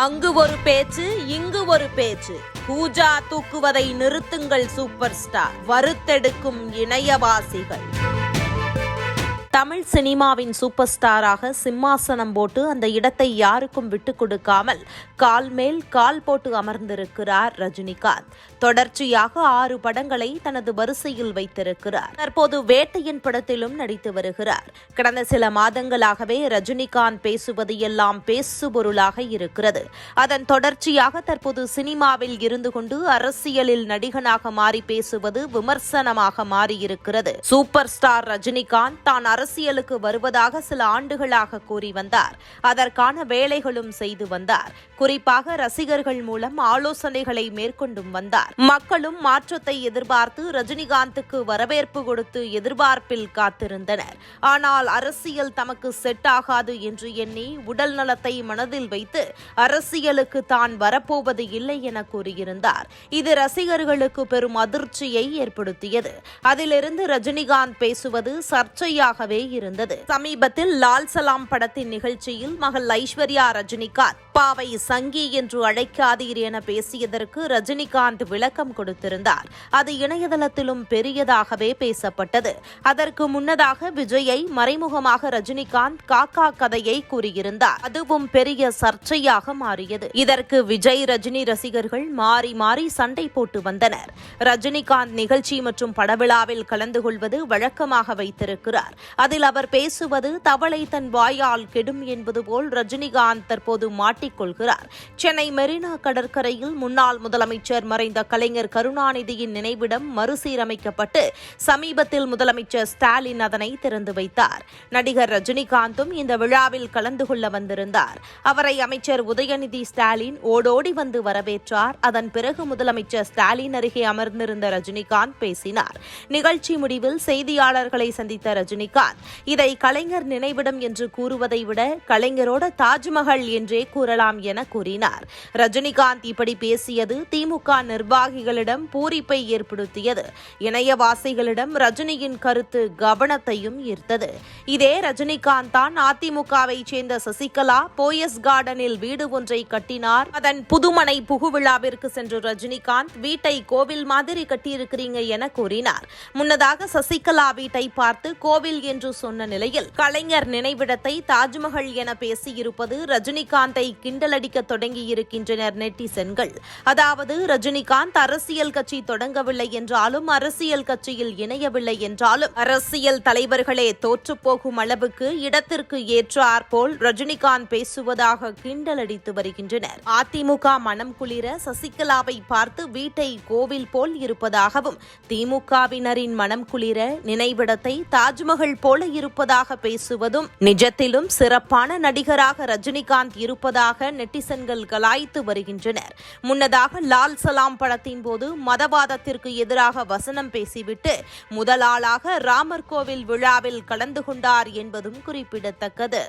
அங்கு ஒரு பேச்சு இங்கு ஒரு பேச்சு. பூஜா தூக்குவதை நிறுத்துங்கள் சூப்பர் ஸ்டார் வறுத்தெடுக்கும் இணையவாசிகள். தமிழ் சினிமாவின் சூப்பர் ஸ்டாராக சிம்மாசனம் போட்டு அந்த இடத்தை யாருக்கும் விட்டு கொடுக்காமல் கால் மேல் கால் போட்டு அமர்ந்திருக்கிறார் ரஜினிகாந்த். தொடர்ச்சியாக ஆறு படங்களை தனது வரிசையில் வைத்திருக்கிறார். தற்போது வேட்டையின் படத்திலும் நடித்து வருகிறார். கடந்த சில மாதங்களாகவே ரஜினிகாந்த் பேசுவது எல்லாம் பேசுபொருளாக இருக்கிறது. அதன் தொடர்ச்சியாக தற்போது சினிமாவில் இருந்து கொண்டு அரசியலில் நடிகனாக மாறி பேசுவது விமர்சனமாக மாறியிருக்கிறது. சூப்பர் ஸ்டார் ரஜினிகாந்த் தான் அரசு அரசியலுக்கு வருவதாக சில ஆண்டுகளாக கூறி வந்தார். அதற்கான வேலைகளும் செய்து வந்தார். குறிப்பாக ரசிகர்கள் மூலம் ஆலோசனைகளை மேற்கொண்டும் வந்தார். மக்களும் மாற்றத்தை எதிர்பார்த்து ரஜினிகாந்துக்கு வரவேற்பு கொடுத்து எதிர்பார்ப்பில் காத்திருந்தனர். ஆனால் அரசியல் தமக்கு செட் ஆகாது என்று எண்ணி உடல் நலத்தை மனதில் வைத்து அரசியலுக்கு தான் வரப்போவது இல்லை என கூறியிருந்தார். இது ரசிகர்களுக்கு பெரும் அதிர்ச்சியை ஏற்படுத்தியது. அதிலிருந்து ரஜினிகாந்த் பேசுவது சர்ச்சையாகவே இருந்தது. சமீபத்தில் லால் சலாம் படத்தின் நிகழ்ச்சியில் மகள் ஐஸ்வர்யா ரஜினிகாந்த் பாவை சங்கி என்று அழைக்காதீர் என பேசியதற்கு ரஜினிகாந்த் விளக்கம் கொடுத்திருந்தார். அது இணையதளத்திலும் பெரியதாகவே பேசப்பட்டது. அதற்கு முன்னதாக விஜயை மறைமுகமாக ரஜினிகாந்த் காக்கா கதையை கூறியிருந்தார். அதுவும் பெரிய சர்ச்சையாக மாறியது. இதற்கு விஜய் ரஜினி ரசிகர்கள் மாறி மாறி சண்டை போட்டு வந்தனர். ரஜினிகாந்த் நிகழ்ச்சி மற்றும் படவிழாவில் கலந்து கொள்வது வழக்கமாக வைத்திருக்கிறார். அதில் அவர் பேசுவது தவளை தன் வாயால் கெடும் என்பது போல் ரஜினிகாந்த் தற்போது மாட்டிக்கொள்கிறார் சென்னை மெரினா கடற்கரையில் முன்னாள் முதலமைச்சர் மறைந்த கலைஞர் கருணாநிதியின் நினைவிடம் மறுசீரமைக்கப்பட்டு சமீபத்தில் முதலமைச்சர் ஸ்டாலின் அதனை திறந்து வைத்தார். நடிகர் ரஜினிகாந்தும் இந்த விழாவில் கலந்து கொள்ள வந்திருந்தார். அவரை அமைச்சர் உதயநிதி ஸ்டாலின் ஓடோடி வந்து வரவேற்றார். அதன் பிறகு முதலமைச்சர் ஸ்டாலின் அருகே அமர்ந்திருந்த ரஜினிகாந்த் பேசினார். நிகழ்ச்சி முடிவில் செய்தியாளர்களை சந்தித்த ரஜினிகாந்த் கூறியுள்ளார் இதை கலைஞர் நினைவிடம் என்று கூறுவதை விட கலைஞரோட தாஜ்மஹல் என்றே கூறலாம் என கூறினார். ரஜினிகாந்த் இப்படி பேசியது திமுக நிர்வாகிகளிடம் பூரிப்பை ஏற்படுத்தியது. இணையவாசிகளிடம் ரஜினியின் கருத்து கவனத்தையும் ஈர்த்தது. இதே ரஜினிகாந்த் தான் அதிமுகவை சேர்ந்த சசிகலா போயஸ் கார்டனில் வீடு ஒன்றை கட்டினார். அதன் புதுமனை புகுவிழாவிற்கு சென்ற ரஜினிகாந்த் வீட்டை கோவில் மாதிரி கட்டியிருக்கிறீங்க என கூறினார். முன்னதாக சசிகலா வீட்டை பார்த்து கோவில் என்று சொன்ன நிலையில் கலைஞர் நினைவிடத்தை தாஜ்மஹல் என பேசியிருப்பது ரஜினிகாந்தை கிண்டலடிக்க தொடங்கியிருக்கின்றனர் நெட்டிசன்கள். அதாவது ரஜினிகாந்த் அரசியல் கட்சி தொடங்கவில்லை என்றாலும் அரசியல் கட்சியில் இணையவில்லை என்றாலும் அரசியல் தலைவர்களே தோற்றுப்போகும் அளவுக்கு இடத்திற்கு ஏற்றார் போல் ரஜினிகாந்த் பேசுவதாக கிண்டலடித்து வருகின்றனர். அதிமுக மனம் குளிர சசிகலாவை பார்த்து வீட்டை கோவில் போல் இருப்பதாகவும் திமுகவினரின் மனம் குளிர நினைவிடத்தை தாஜ்மஹல் போல இருப்பதாக பேசுவதும் நிஜத்திலும் சிறப்பான நடிகராக ரஜினிகாந்த் இருப்பதாக நெட்டிசன்கள் கலாய்த்து வருகின்றனர். முன்னதாக லால் சலாம் படத்தின் போது மதவாதத்திற்கு எதிராக வசனம் பேசிவிட்டு முதலாளாக ராமர் கோவில் விழாவில் கலந்து கொண்டார் என்பதும் குறிப்பிடத்தக்கது.